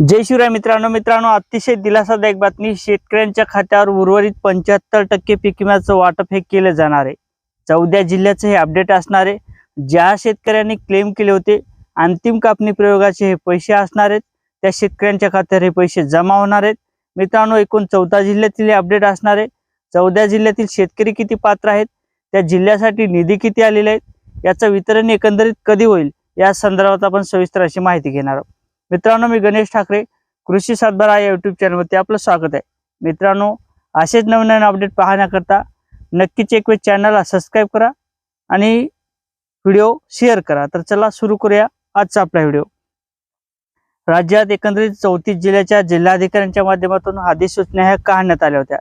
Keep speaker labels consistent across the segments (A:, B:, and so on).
A: जय शिवराय मित्रांनो मित्रांनो अतिशय दिलासादायक बातमी शेतकऱ्यांच्या खात्यावर उर्वरित पंच्याहत्तर टक्के पीक विम्याचं वाटप हे केलं जाणार आहे. चौदा जिल्ह्याचं हे अपडेट असणार आहे. ज्या शेतकऱ्यांनी क्लेम केले होते अंतिम कापणी प्रयोगाचे हे पैसे असणार आहेत. त्या शेतकऱ्यांच्या खात्यावर हे पैसे जमा होणार आहेत. मित्रांनो एकूण चौदा जिल्ह्यातील हे अपडेट असणार आहे. चौदा जिल्ह्यातील शेतकरी किती पात्र आहेत? त्या जिल्ह्यासाठी निधी किती आलेले आहेत? याचं वितरण एकंदरीत कधी होईल? या संदर्भात आपण सविस्तर अशी माहिती घेणार आहोत. मित्रांनो मी गणेश ठाकरे कृषी सातबारा या युट्यूब चॅनलवरती आपलं स्वागत आहे. मित्रांनो असेच नवीन नवीन अपडेट पाहण्याकरता नक्कीच एक वेळ चॅनलला सबस्क्राईब करा आणि व्हिडिओ शेअर करा. तर चला सुरू करूया आजचा आपला व्हिडिओ राज्यात एकंदरीत चौतीस जिल्ह्याच्या जिल्हाधिकाऱ्यांच्या माध्यमातून अधिसूचना ह्या काढण्यात आल्या होत्या.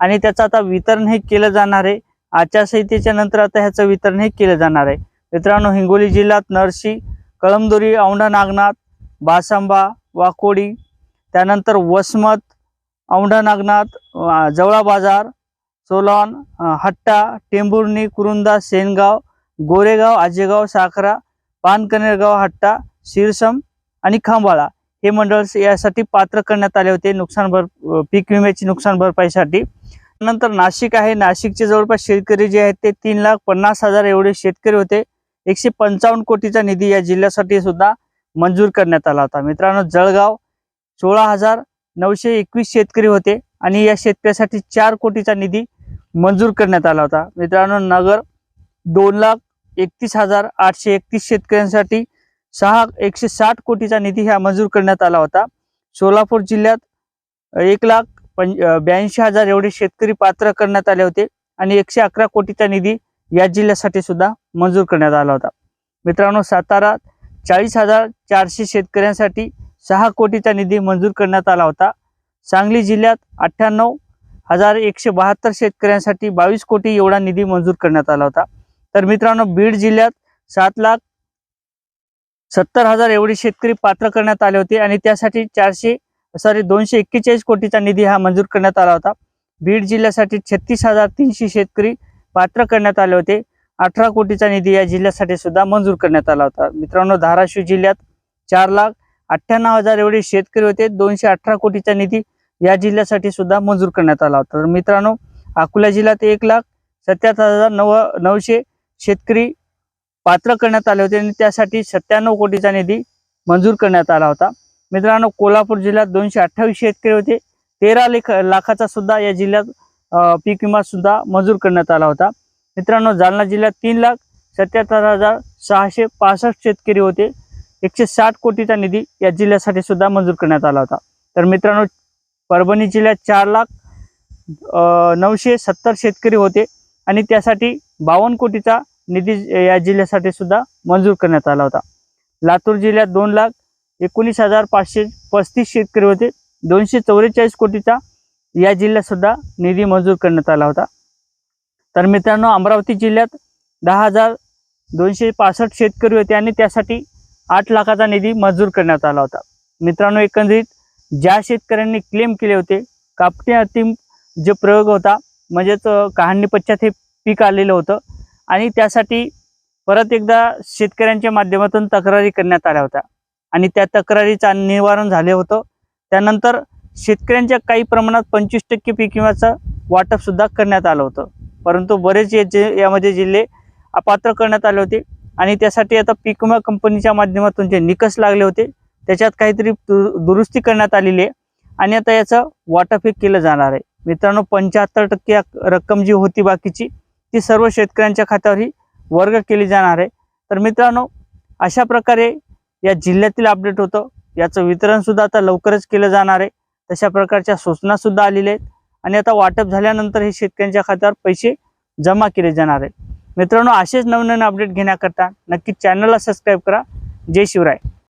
A: आणि त्याचं आता वितरण हे केलं जाणार आहे. आचारसंहितेच्या नंतर आता ह्याचं वितरण हे केलं जाणार आहे. मित्रांनो हिंगोली जिल्ह्यात नरसी कळमदोरी औंढा नागनाथ बासांबा वाकोडी त्यानंतर वसमत औंढा नागनाथ जवळा बाजार सोलॉन हट्टा टेंभुर्णी कुरुंदा सेनगाव गोरेगाव आजेगाव साखरा पानकनेरगाव हट्टा शिरसम आणि खांबाळा हे मंडळ यासाठी पात्र करण्यात आले होते. नुकसान भर पीक विम्याची नुकसान भरपाईसाठी. नंतर नाशिक आहे. नाशिकचे जवळपास शेतकरी जे आहेत ते तीन लाख पन्नास हजार एवढे शेतकरी होते. एकशे पंचावन्न कोटीचा निधी या जिल्ह्यासाठी सुद्धा मंजूर करण्यात आला होता. मित्रांनो जळगाव सोळा हजार नऊशे एकवीस शेतकरी होते आणि या शेतकऱ्यासाठी चार कोटीचा निधी मंजूर करण्यात आला होता. मित्रांनो नगर दोन लाख एकतीस हजार आठशे एकतीस शेतकऱ्यांसाठी सहा एकशे साठ कोटीचा निधी हा मंजूर करण्यात आला होता. सोलापूर जिल्ह्यात एक लाख पं ब्याऐंशी हजार एवढे शेतकरी पात्र करण्यात आले होते आणि एकशे अकरा कोटीचा निधी या जिल्ह्यासाठी सुद्धा मंजूर करण्यात आला होता. मित्रांनो सातारा चाळीस हजार चारशे शेतकऱ्यांसाठी सहा कोटीचा निधी मंजूर करण्यात आला होता. सांगली जिल्ह्यात अठ्ठ्याण्णव हजार एकशे बहात्तर शेतकऱ्यांसाठी बावीस कोटी एवढा निधी मंजूर करण्यात आला होता. तर मित्रांनो बीड जिल्ह्यात सात लाख सत्तर हजार एवढे शेतकरी पात्र करण्यात आले होते आणि त्यासाठी चारशे सॉरी दोनशे एक्केचाळीस कोटीचा निधी हा मंजूर करण्यात आला होता. बीड जिल्ह्यासाठी छत्तीस हजार तीनशे शेतकरी पात्र करण्यात आले होते. अठरा कोटीचा निधी या जिल्ह्यासाठी सुद्धा मंजूर करण्यात आला होता. मित्रांनो धाराशिव जिल्ह्यात चार लाख अठ्ठ्याण्णव हजार एवढे शेतकरी होते. दोनशे अठरा कोटीचा निधी या जिल्ह्यासाठी सुद्धा मंजूर करण्यात आला होता. तर मित्रांनो अकोला जिल्ह्यात एक लाख सत्याहत्तर हजार नव नऊशे शेतकरी पात्र करण्यात आले होते आणि त्यासाठी सत्त्याण्णव कोटीचा निधी मंजूर करण्यात आला होता. मित्रांनो कोल्हापूर जिल्ह्यात दोनशे अठ्ठावीस शेतकरी होते. तेरा लेख लाखाचा सुद्धा या जिल्ह्यात पीक विमा सुद्धा मंजूर करण्यात आला होता. मित्रांनो जालना जिल्ह्यात तीन लाख सत्याहत्तर हजार सहाशे पासष्ट शेतकरी होते. एकशे साठ कोटीचा निधी या जिल्ह्यासाठी सुद्धा मंजूर करण्यात आला होता. तर मित्रांनो परभणी जिल्ह्यात चार लाख नऊशे सत्तर शेतकरी होते आणि त्यासाठी बावन्न कोटीचा निधी या जिल्ह्यासाठी सुद्धा मंजूर करण्यात आला होता. लातूर जिल्ह्यात दोन लाख एकोणीस हजार पाचशे पस्तीस शेतकरी होते. दोनशे चौवेचाळीस कोटीचा या जिल्ह्यात सुद्धा निधी मंजूर करण्यात आला होता. तर मित्रांनो अमरावती जिल्ह्यात दहा हजार दोनशे पासष्ट शेतकरी होते आणि त्यासाठी आठ लाखाचा निधी मंजूर करण्यात आला होता. मित्रांनो एकंदरीत ज्या शेतकऱ्यांनी क्लेम केले होते कापणी अंतिम जे प्रयोग होता म्हणजेच कहाणी पश्चात हे पीक आलेलं होतं आणि त्यासाठी परत एकदा शेतकऱ्यांच्या माध्यमातून तक्रारी करण्यात आल्या होत्या आणि त्या तक्रारीचं निवारण झाले होतं. त्यानंतर शेतकऱ्यांच्या काही प्रमाणात पंचवीस टक्के पीक विम्याचं वाटप सुद्धा करण्यात आलं होतं. परंतु बरेच या जे यामध्ये जिल्हे अपात्र करण्यात आले होते. आणि त्यासाठी आता पीक विमा कंपनीच्या माध्यमातून जे निकष लागले होते त्याच्यात काहीतरी दुरुस्ती करण्यात आलेली आहे. आणि आता याचं वाटप केलं जाणार आहे. मित्रांनो पंच्याहत्तर टक्के रक्कम जी होती बाकीची ती सर्व शेतकऱ्यांच्या खात्यावर ही वर्ग केली जाणार आहे. तर मित्रांनो अशा प्रकारे या जिल्ह्यातील अपडेट होतं. याचं वितरणसुद्धा आता लवकरच केलं जाणार आहे. तशा प्रकारच्या सूचनासुद्धा आलेल्या आहेत. आणि आता वाटप झाल्यानंतर हे शेतकऱ्यांच्या खात्यावर पैसे जमा केले जाणार आहेत. मित्रांनो असेच नवनवीन अपडेट घेण्याकरता नक्की चॅनलला सबस्क्राईब करा. जय शिवराय.